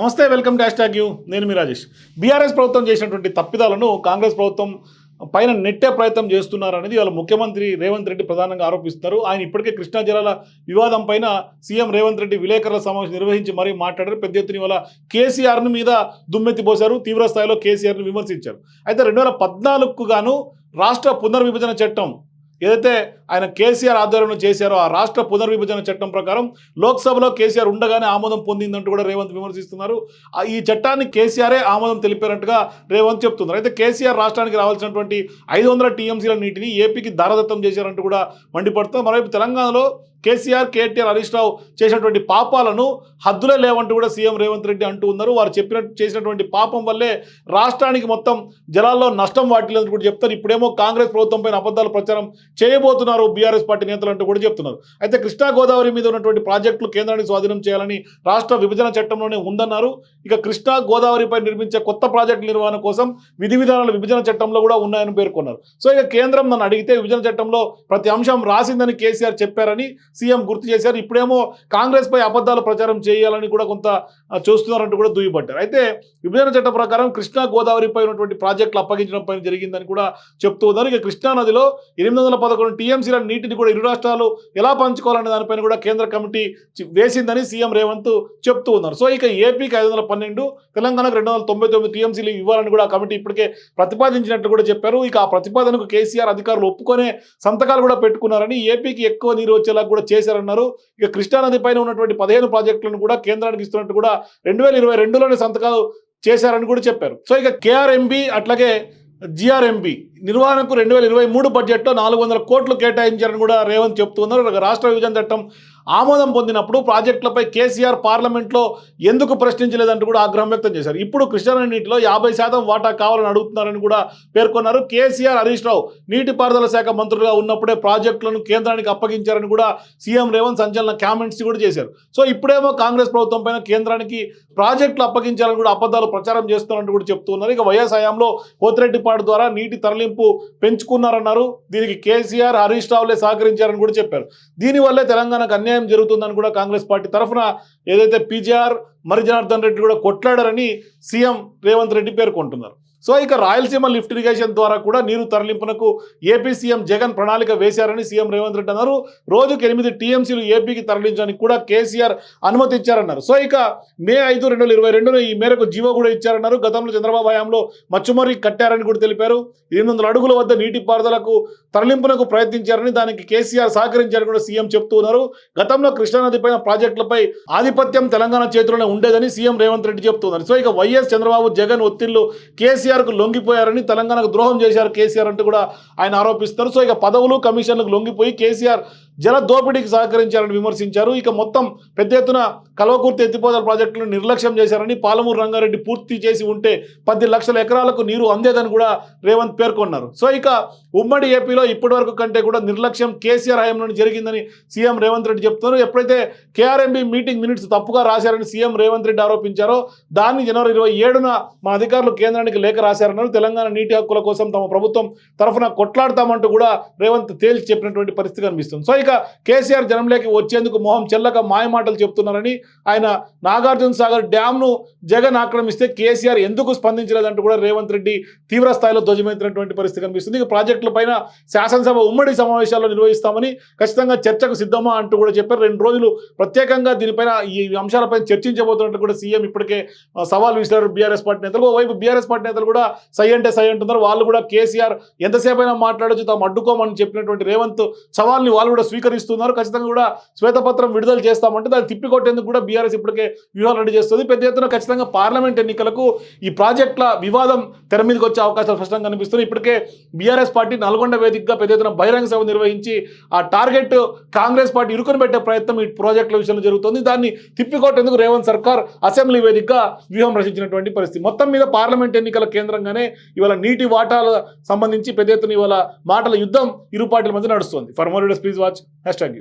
నమస్తే welcome dash tag you. నేను మీ Rajesh. BRS ప్రభుత్వం చేసినటువంటి తప్పిదాలను కాంగ్రెస్ ప్రభుత్వం పైన నెట్టే ప్రయత్నం చేస్తున్నారనేది వాళ్ళ ముఖ్యమంత్రి రేవంత్ రెడ్డి ప్రధానంగా ఆరోపిస్తారు. ఆయన ఇప్పటికే కృష్ణా జిల్లాల వివాదం పైన సీఎం రేవంత్ రెడ్డి విలేకరుల సమావేశం నిర్వహించి మరీ మాట్లాడారు. పెద్ద ఎత్తున ఇవాళ కేసీఆర్ను మీద దుమ్మెత్తి పోశారు తీవ్ర స్థాయిలో కేసీఆర్ను విమర్శించారు. అయితే రెండు వేల పద్నాలుగుకు గాను రాష్ట్ర పునర్విభజన చట్టం ఏదైతే ఆయన కేసీఆర్ ఆధ్వర్యంలో చేశారు. ఆ రాష్ట్ర పునర్విభజన చట్టం ప్రకారం లోక్సభలో కేసీఆర్ ఉండగానే ఆమోదం పొందిందంటూ కూడా రేవంత్ విమర్శిస్తున్నారు. ఆ ఈ చట్టాన్ని కేసీఆరే ఆమోదం తెలిపారంటగా రేవంత్ చెప్తున్నారు. అయితే కేసీఆర్ రాష్ట్రానికి రావాల్సినటువంటి ఐదు వందల టీఎంసీల నీటిని ఏపీకి దారదత్తం చేశారంటూ కూడా మండిపడుతున్నారు. మరోవైపు తెలంగాణలో కేసీఆర్ కేటీఆర్ హరీష్ రావు చేసినటువంటి పాపాలను హద్దులే లేవంటూ కూడా సీఎం రేవంత్ రెడ్డి అంటూ ఉన్నారు. వారు చెప్పినట్టు చేసినటువంటి పాపం వల్లే రాష్ట్రానికి మొత్తం జలాల్లో నష్టం వాటిల్లని కూడా చెప్తారు ఇప్పుడేమో కాంగ్రెస్ ప్రభుత్వంపై అబద్ధాలు ప్రచారం చేయబోతున్నారు. బీఆర్ఎస్ పార్టీ నేతలు అంటూ కూడా చెప్తున్నారు. అయితే కృష్ణా గోదావరి మీద ఉన్నటువంటి ప్రాజెక్టులు కేంద్రాన్ని స్వాధీనం చేయాలని రాష్ట్ర విభజన చట్టంలోనే ఉందన్నారు. ఇక కృష్ణా గోదావరిపై నిర్మించే కొత్త ప్రాజెక్టుల నిర్వహణ కోసం విధి విధానాలు విభజన చట్టంలో కూడా ఉన్నాయని పేర్కొన్నారు. సో ఇక కేంద్రం నన్ను అడిగితే విభజన చట్టంలో ప్రతి అంశం రాసిందని కేసీఆర్ చెప్పారని సీఎం గుర్తు చేశారు. ఇప్పుడేమో కాంగ్రెస్ పై అబద్ధాలు ప్రచారం చేయాలని కూడా కొంత చూస్తున్నారంటూ కూడా దుయ్యబట్టారు అయితే విభజన చట్టం ప్రకారం కృష్ణా గోదావరిపై ఉన్నటువంటి ప్రాజెక్టులు అప్పగించడం పైన జరిగిందని కూడా చెప్తూ ఉన్నారు. ఇక కృష్ణా నదిలో ఎనిమిది వందల పదకొండు టీఎంసీల నీటిని కూడా ఇరు రాష్ట్రాలు ఎలా పంచుకోవాలనే దానిపైన కూడా కేంద్ర కమిటీ వేసిందని సీఎం రేవంత్ చెప్తూ ఉన్నారు. సో ఇక ఏపీకి ఐదు వందల పన్నెండు తెలంగాణకు రెండు వందల తొంభై తొమ్మిది టీఎంసీలు ఇవ్వాలని కూడా ఆ కమిటీ ఇప్పటికే ప్రతిపాదించినట్టు కూడా చెప్పారు. ఇక ఆ ప్రతిపాదనకు కేసీఆర్ అధికారులు ఒప్పుకొనే సంతకాలు కూడా పెట్టుకున్నారని ఏపీకి ఎక్కువ నీరు వచ్చేలా కూడా చేశారన్నారు. ఇక కృష్ణానది పైన ఉన్నటువంటి పదిహేను ప్రాజెక్టులను కూడా కేంద్రానికి ఇస్తున్నట్టు కూడా రెండు వేల ఇరవై రెండులోనే సంతకాలు చేశారని కూడా చెప్పారు. సో ఇక కేఆర్ఎంబి అట్లాగే జిఆర్ఎంబి నిర్వహణకు రెండు వేల ఇరవై మూడు బడ్జెట్లో నాలుగు వందల కోట్లు కేటాయించారని కూడా రేవంత్ చెప్తున్నారు రాష్ట్ర విభజన చట్టం ఆమోదం పొందినప్పుడు ప్రాజెక్టులపై కేసీఆర్ పార్లమెంట్లో ఎందుకు ప్రశ్నించలేదంటూ కూడా ఆగ్రహం వ్యక్తం చేశారు. ఇప్పుడు కృష్ణానది నీటిలో యాభై శాతం వాటా కావాలని అడుగుతున్నారని కూడా పేర్కొన్నారు. కేసీఆర్ హరీష్ రావు నీటిపారుదల శాఖ మంత్రులుగా ఉన్నప్పుడే ప్రాజెక్టులను కేంద్రానికి అప్పగించారని కూడా సీఎం రేవంత్ సంచలన కామెంట్స్ కూడా చేశారు. సో ఇప్పుడేమో కాంగ్రెస్ ప్రభుత్వం పైన కేంద్రానికి ప్రాజెక్టులు అప్పగించాలని కూడా అబద్ధాలు ప్రచారం చేస్తున్నారని కూడా చెప్తున్నారు ఇక వైఎస్ హయాంలో కోతిరెడ్డిపాడు ద్వారా నీటి తరలింపు పెంచుకున్నారన్నారు. దీనికి కేసీఆర్ హరీష్ రావులే సహకరించారని కూడా చెప్పారు. దీనివల్లే తెలంగాణకు అన్యాయం జరుగుతుందని కూడా కాంగ్రెస్ పార్టీ తరఫున ఏదైతే పీజీఆర్ మరి జనార్దన్ రెడ్డి కూడా కొట్లాడారని సీఎం రేవంత్ రెడ్డి పేర్కొంటున్నారు. సో ఇక రాయలసీమ లిఫ్ట్ ఇరిగేషన్ ద్వారా కూడా నీరు తరలింపునకు ఏపీ సీఎం జగన్ ప్రణాళిక వేశారని సీఎం రేవంత్ రెడ్డి అన్నారు. రోజుకు ఎనిమిది టీఎంసీలు ఏపీకి తరలించడానికి కూడా కేసీఆర్ అనుమతి ఇచ్చారన్నారు. సో ఇక మే ఐదు రెండు వేల ఇరవై రెండున ఈ మేరకు జీవో కూడా ఇచ్చారన్నారు. గతంలో చంద్రబాబు హయాంలో మచ్చుమరి కట్టారని కూడా తెలిపారు. ఎనిమిది వందల అడుగుల వద్ద నీటిపారుదలకు తరలింపునకు ప్రయత్నించారని దానికి కేసీఆర్ సహకరించారని కూడా సీఎం చెప్తూ ఉన్నారు. గతంలో కృష్ణానది పైన ప్రాజెక్టులపై ఆధిపత్యం తెలంగాణ చేతిలోనే ఉండేదని సీఎం రేవంత్ రెడ్డి చెప్తున్నారు సో ఇక వైఎస్ చంద్రబాబు జగన్ ఒత్తిళ్ళు కేసీఆర్ కేసీఆర్కు లొంగిపోయారని తెలంగాణకు ద్రోహం చేశారు కేసీఆర్ అంటూ కూడా ఆయన ఆరోపిస్తారు. సో ఇక పదవులు కమిషన్లకు లొంగిపోయి కేసీఆర్ జల దోపిడీకి సహకరించారని విమర్శించారు. ఇక మొత్తం పెద్ద ఎత్తున కలవకుర్తి ఎత్తిపోతల ప్రాజెక్టులను నిర్లక్ష్యం చేశారని పాలమూరు రంగారెడ్డి పూర్తి చేసి ఉంటే పది లక్షల ఎకరాలకు నీరు అందేదని కూడా రేవంత్ పేర్కొన్నారు. సో ఇక ఉమ్మడి ఏపీలో ఇప్పటివరకు కంటే కూడా నిర్లక్ష్యం కేసీఆర్ హయాంలో జరిగిందని సీఎం రేవంత్ రెడ్డి చెప్తున్నారు. ఎప్పుడైతే కేఆర్ఎంబి మీటింగ్ మినిట్స్ తప్పుగా రాశారని సీఎం రేవంత్ రెడ్డి ఆరోపించారో దాన్ని జనవరి ఇరవై ఏడున మా అధికారులు కేంద్రానికి లేఖ రాశారన్నారు. తెలంగాణ నీటి హక్కుల కోసం తమ ప్రభుత్వం తరఫున కొట్లాడతామంటూ కూడా రేవంత్ తేల్చి చెప్పినటువంటి పరిస్థితి కనిపిస్తుంది. సో ఇక కేసీఆర్ జనంలోకి వచ్చేందుకు మొహం చెల్లక మాయమాటలు చెప్తున్నారని ఆయన నాగార్జున సాగర్ డ్యామ్ను జగన్ ఆక్రమిస్తే కేసీఆర్ ఎందుకు స్పందించలేదంటూ కూడా రేవంత్ రెడ్డి తీవ్ర స్థాయిలో ధ్వజమెత్తినటువంటి పరిస్థితి కనిపిస్తుంది. ఇక ప్రాజెక్టుల పైన శాసనసభ ఉమ్మడి సమావేశాల్లో నిర్వహిస్తామని ఖచ్చితంగా చర్చకు సిద్ధమా అంటూ కూడా చెప్పారు. రెండు రోజులు ప్రత్యేకంగా దీనిపైన ఈ అంశాలపై చర్చించబోతున్నట్టు కూడా సీఎం ఇప్పటికే సవాల్ విసిరారు బీఆర్ఎస్ పార్టీ నేతలు. ఓవైపు బీఆర్ఎస్ పార్టీ నేతలు కూడా సై అంటే సై అంటున్నారు. వాళ్ళు కూడా కేసీఆర్ ఎంతసేపు అయినా మాట్లాడొచ్చు తాము అడ్డుకోమని చెప్పినటువంటి రేవంత్ సవాల్ని వాళ్ళు కూడా స్వీకరిస్తున్నారు. ఖచ్చితంగా కూడా శ్వేతపత్రం విడుదల చేస్తామంటే దాన్ని తిప్పికొట్టేందుకు కూడా బీఆర్ఎస్ ఇప్పటికే వ్యూహాలు రెడీ చేస్తుంది. పెద్ద ఎత్తున ఖచ్చితంగా పార్లమెంట్ ఎన్నికలకు ఈ ప్రాజెక్టుల వివాదం తెర మీదకి వచ్చే అవకాశాలు స్పష్టంగా కనిపిస్తున్నాయి. ఇప్పటికే బీఆర్ఎస్ పార్టీ నల్గొండ వేదికగా పెద్ద ఎత్తున బహిరంగ సభ నిర్వహించి ఆ టార్గెట్ కాంగ్రెస్ పార్టీ ఇరుకుని పెట్టే ప్రయత్నం ఈ ప్రాజెక్టుల విషయంలో జరుగుతుంది. దాన్ని తిప్పికొట్టేందుకు రేవంత్ సర్కార్ అసెంబ్లీ వేదికగా వ్యూహం రచించినటువంటి పరిస్థితి. మొత్తం మీద పార్లమెంట్ ఎన్నికల కేంద్రంగానే ఇవాళ నీటి వాటాల సంబంధించి పెద్ద ఎత్తున ఇవాళ మాటల యుద్ధం ఇరు పార్టీల మధ్య నడుస్తుంది. For more please watch hashtag